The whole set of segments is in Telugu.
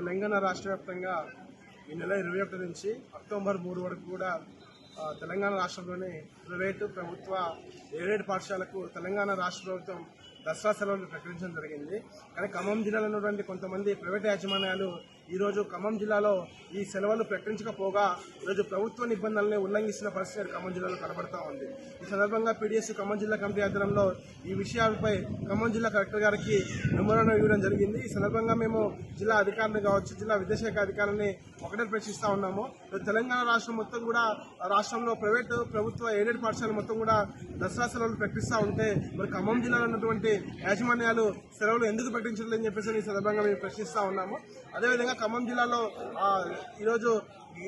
తెలంగాణ రాష్ట్ర వ్యాప్తంగా ఈ నెల ఇరవై ఒకటి నుంచి అక్టోబర్ మూడు వరకు కూడా తెలంగాణ రాష్ట్రంలోని ప్రైవేటు ప్రభుత్వ ఏడేడు పాఠశాలకు తెలంగాణ రాష్ట్ర ప్రభుత్వం దసరా సెలవులు ప్రకటించడం జరిగింది. కానీ ఖమ్మం జిల్లాలో ఉన్నటువంటి కొంతమంది ప్రైవేట్ యాజమాన్యాలు ఈరోజు ఖమ్మం జిల్లాలో ఈ సెలవులు ప్రకటించకపోగా ఈరోజు ప్రభుత్వ నిబంధనల్ని ఉల్లంఘిస్తున్న పరిస్థితి ఖమ్మం జిల్లాలో కనబడతా ఉంది. ఈ సందర్భంగా పీడీఎస్ ఖమ్మం జిల్లా కమిటీ ఆధ్వర్యంలో ఈ విషయాలపై ఖమ్మం జిల్లా కలెక్టర్ గారికి మెమోరాండం ఇవ్వడం జరిగింది. ఈ సందర్భంగా మేము జిల్లా అధికారులు కావచ్చు జిల్లా విద్యాశాఖ అధికారులని ఒకటే ప్రశ్నిస్తా ఉన్నాము. తెలంగాణ రాష్ట్రం మొత్తం కూడా రాష్ట్రంలో ప్రైవేటు ప్రభుత్వ ఎయిడెడ్ పాఠశాలలు మొత్తం కూడా దసరా సెలవులు ప్రకటిస్తూ ఉంటే మరి ఖమ్మం జిల్లాలో ఉన్నటువంటి యాజమాన్యాలు సెలవులు ఎందుకు ప్రకటించలేదని చెప్పేసి ఈ సందర్భంగా మేము ప్రశ్నిస్తా ఉన్నాము. అదేవిధంగా ఖమ్మం జిల్లాలో ఆ, ఈరోజు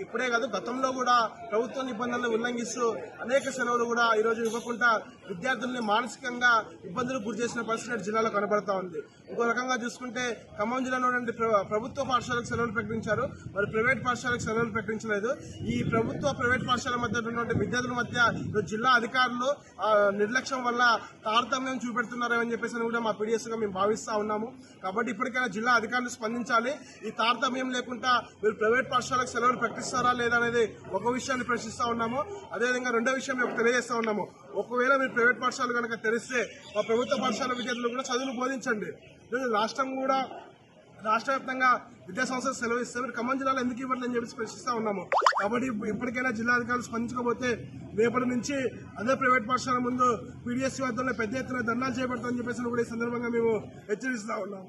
ఇప్పుడే కాదు గతంలో కూడా ప్రభుత్వ నిబంధనలు ఉల్లంఘిస్తూ అనేక సెలవులు కూడా ఈరోజు ఇవ్వకుండా విద్యార్థుల్ని మానసికంగా ఇబ్బందులకు గురి చేసిన పరిస్థితి జిల్లాలో కనబడతా ఉంది. ఇంకో రకంగా చూసుకుంటే ఖమ్మం జిల్లాలో ప్రభుత్వ పాఠశాలకు సెలవులు ప్రకటించారు. మరి ప్రైవేట్ పాఠశాలకు సెలవులు ప్రకటించలేదు. ఈ ప్రభుత్వ ప్రైవేట్ పాఠశాల మధ్య ఉన్నటువంటి విద్యార్థుల మధ్య జిల్లా అధికారులు నిర్లక్ష్యం వల్ల తారతమ్యం చూపెడుతున్నారని చెప్పేసి కూడా మా పీడిఎస్గా మేము భావిస్తూ ఉన్నాము. కాబట్టి ఇప్పటికైనా జిల్లా అధికారులు స్పందించాలి. ఈ తారతమ్యం లేకుండా మీరు ప్రైవేట్ పాఠశాలకు సెలవులు ప్రకటిస్తారా లేదా అనేది ఒక విషయాన్ని ప్రశ్నిస్తా ఉన్నాము. అదేవిధంగా రెండో విషయం మేము తెలియజేస్తా ఉన్నాము. ఒకవేళ మీరు ప్రైవేట్ పాఠశాలలు కనుక తెరిస్తే మా ప్రభుత్వ పాఠశాల విద్యార్థులు కూడా చదువులు బోధించండి. రాష్ట్రం కూడా రాష్ట్ర వ్యాప్తంగా విద్యా సంస్థలు సెలవు ఇస్తే మీరు ఖమ్మం జిల్లాలో ఎందుకు ఇవ్వట్లేదని చెప్పేసి ప్రశ్నిస్తా ఉన్నాము. కాబట్టి ఇప్పటికైనా జిల్లాధికారులు స్పందించకపోతే రేపటి నుంచి అదే ప్రైవేట్ పాఠశాల ముందు పీడిఎస్సీ వద్దలో పెద్ద ఎత్తున ధర్నాలు చేపడతామని చెప్పేసి కూడా ఈ సందర్భంగా మేము హెచ్చరిస్తా ఉన్నాము.